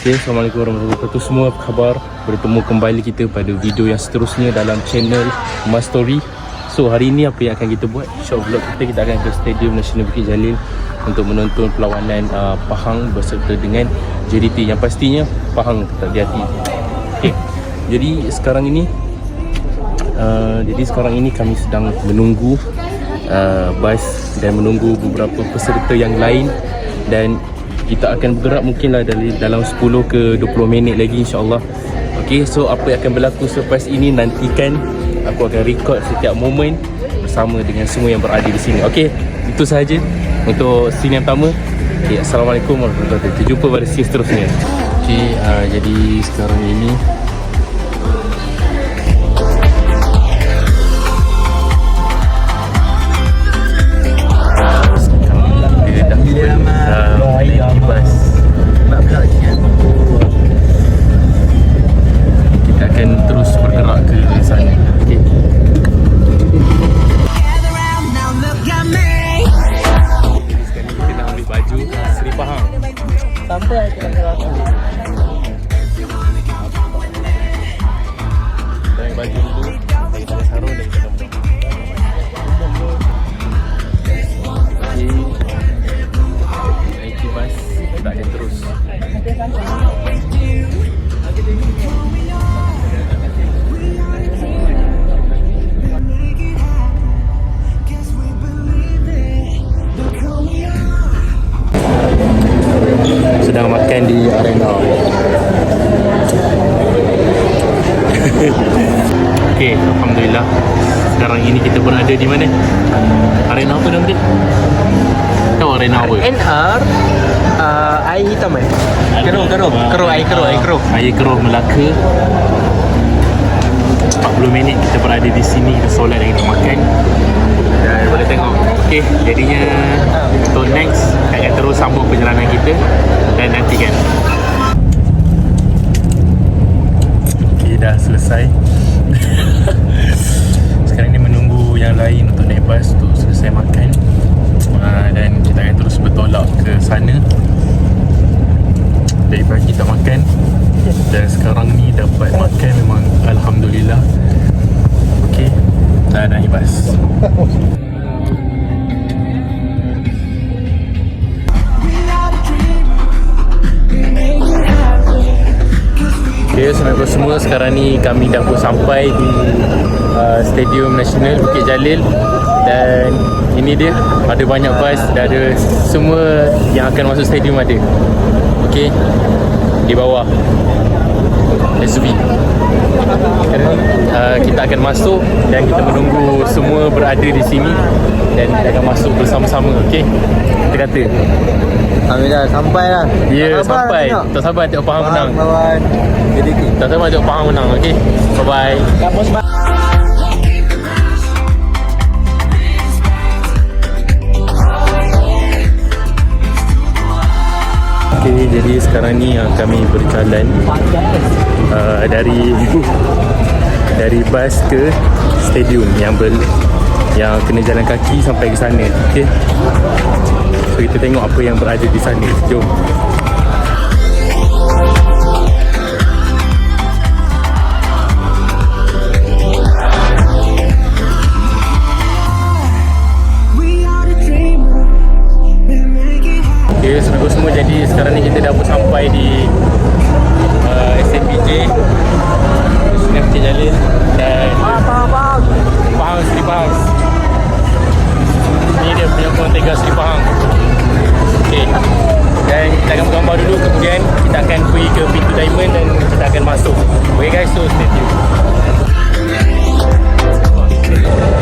Okay, Assalamualaikum warahmatullahi wabarakatuh. Semua apa khabar Bertemu kembali kita pada video yang seterusnya Dalam channel Mas Story So hari ini apa yang akan kita buat? Short vlog kita Kita akan ke Stadium Nasional Bukit Jalil Untuk menonton perlawanan uh, Pahang Berserta dengan JDT Yang pastinya Pahang tetap di hati. Okay Jadi sekarang ini uh, Jadi sekarang ini kami sedang menunggu uh, Bas Dan menunggu beberapa peserta yang lain. Dan kita akan bergerak mungkinlah dari dalam 10 ke 20 minit lagi insyaallah. Okey, so apa yang akan berlaku selepas ini nantikan aku akan record setiap momen bersama dengan semua yang berada di sini. Okey, itu sahaja untuk scene yang pertama. Okay, Assalamualaikum warahmatullahi wabarakatuh. Kita jumpa pada scene seterusnya. Okey, uh, jadi sekarang ini akan bergerak. Okey. Naiki bas. Kita akan terus. Okey, alhamdulillah. Sekarang ini kita berada di mana? Arena apa nama dia? Tahu arena apa? NR uh, Air hitam eh? Keruh, keruh. Keruh, air keruh, air keruh. Air keruh Melaka. 40 minit kita berada di sini. Kita solat dan kita makan. Dan boleh tengok. Okay, jadinya Untuk next Akan terus sambung perjalanan kita sana. Dari pagi tak makan. Dan sekarang ni dapat makan memang Alhamdulillah. Okay Dah naik bas Okay, Assalamualaikum semua Sekarang ni kami dah pun sampai di uh, Stadium Nasional Bukit Jalil Dan ini dia Ada banyak bas Dah ada semua yang akan masuk stadium ada. Okay Di bawah. SUV uh, kita akan masuk Dan kita menunggu semua berada di sini Dan kita akan masuk bersama-sama Okay Kita kata. Alhamdulillah, sampai lah. Ya sabar sampai. tengok. Tak sabar tengok Pahang menang. Lawan JDT Tak sabar tengok Pahang menang Okay Bye bye jadi sekarang ni uh, kami berjalan uh, dari dari bas ke stadium yang ber, yang kena jalan kaki sampai ke sana. Okay. So kita tengok apa yang berada di sana. Jom. Okay, Assalamualaikum semua. Jadi sekarang ni kita dah pun sampai di uh, SMPJ Sungai Bukit Jalil dan faham Pahang Seri Pahang. Ini dia punya kontega Seri Pahang. Okay Dan kita akan bergambar dulu Kemudian kita akan pergi ke pintu diamond Dan kita akan masuk. Okay guys so stay tune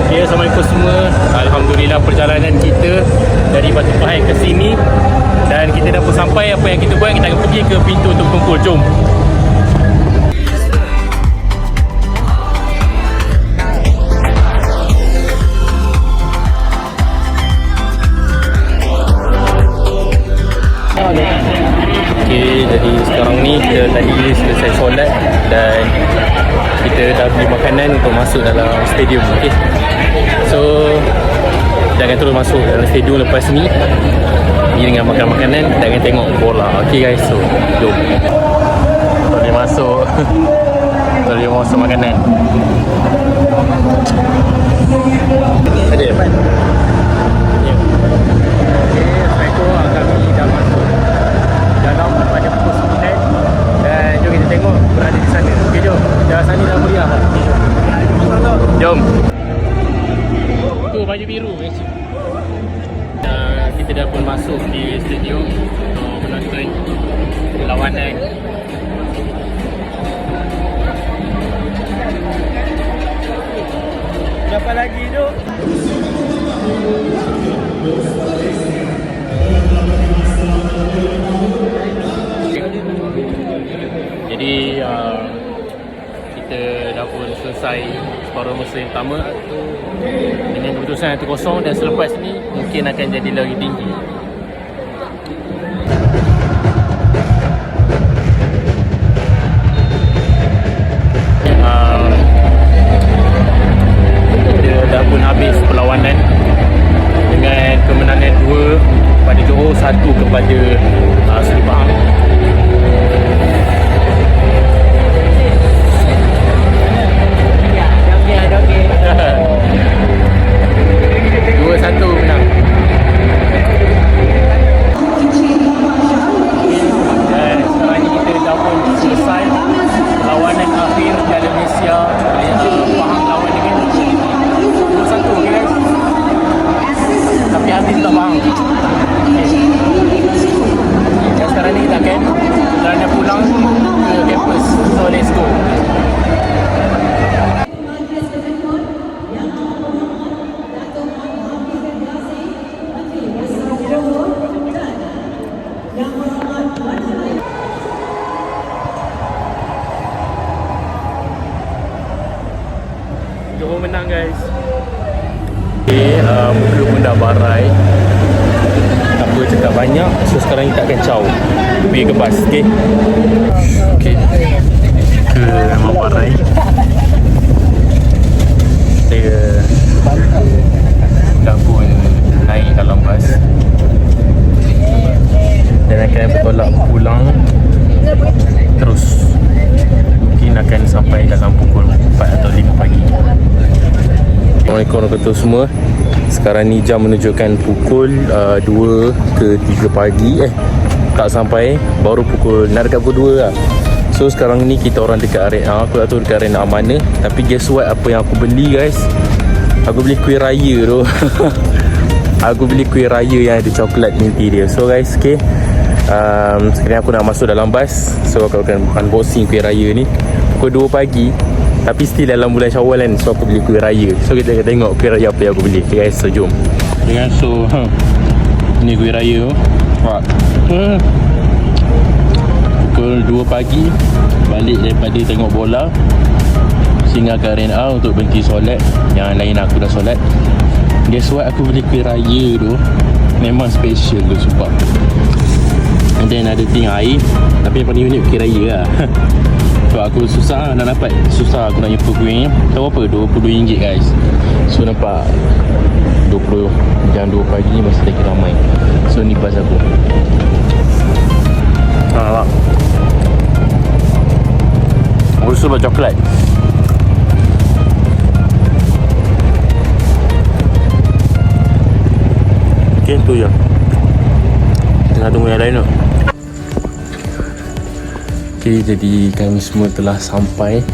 Okay Assalamualaikum semua Alhamdulillah perjalanan kita Dari Batu Pahat ke sini Dan kita dah pun sampai Apa yang kita buat Kita akan pergi ke pintu untuk kumpul Jom Okay, jadi sekarang ni kita tadi selesai solat dan kita dah beli makanan untuk masuk dalam stadium. Okay. Akan terus masuk dalam stadium lepas ni. Ni dengan makan makanan, kita akan tengok bola. Okay guys, so jom. masuk Kalau dia mau masuk makanan Ada Ya Selain itu Berapa lagi tu? Jadi uh, kita dah pun selesai separuh yang pertama dengan keputusan 1-0 dan selepas ni mungkin akan jadi lagi tinggi. Johor menang guys. Okay, uh, muka pun dah barai. Tak apa cakap banyak. So sekarang kita akan caw. Pergi ke bas, okay Okay Ke barai Saya Dah pun naik dalam bas Dan akan bertolak pulang Terus Mungkin akan sampai dalam pukul 4 atau 5 pagi Warahmatullahi semua. Sekarang ni jam menunjukkan pukul uh, 2 ke 3 pagi. Eh tak sampai Baru pukul Nak dekat pukul 2 lah. So sekarang ni kita orang dekat arena Aku tak tahu dekat arena mana Tapi guess what? Apa yang aku beli guys? Aku beli kuih raya tu. Aku beli kuih raya yang ada coklat minty dia. So guys okay. Um, Sekarang aku nak masuk dalam bas. So aku akan unboxing kuih raya ni. Pukul 2 pagi Tapi still dalam bulan syawal kan So aku beli kuih raya. So kita akan tengok kuih raya apa yang aku beli. Okay guys so jom. Okay guys so huh. Ni kuih raya tu Nampak hmm. Pukul 2 pagi Balik daripada tengok bola. Singgah ke arena untuk berhenti solat. Yang lain aku dah solat. Guess what? Aku beli kuih raya tu. Memang special tu sumpah. And then ada thing air. Tapi yang paling unik kuih raya lah So aku susah nak dapat. Susah aku nak jumpa kuih Tahu apa? RM20 guys. So nampak? 20 Jam 2 pagi ni masih lagi ramai. So ni bas aku. Ha nampak Aku susu buat coklat. Okay tu je. Tengah tunggu yang lain tu Okay jadi kami semua telah sampai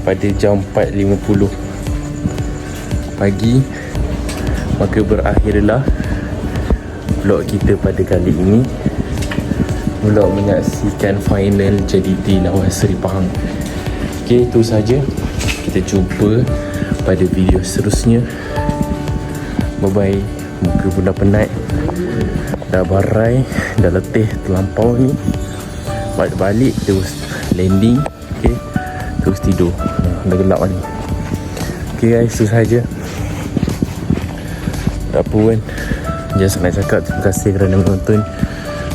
Pada jam 4.50 Pagi. Maka berakhirlah Vlog kita pada kali ini. Vlog menyaksikan final JDT lawan Seri Pahang. Okay itu saja Kita jumpa pada video seterusnya. Bye bye Muka pun dah penat. Dah barai Dah letih terlampau ni Balik-balik Terus landing Okay Terus tidur. Dah gelap ni. Okay guys Itu sahaja. Tak apa kan. Just nak cakap Terima kasih kerana menonton.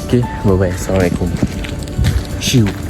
Okay Bye bye Assalamualaikum. Shoo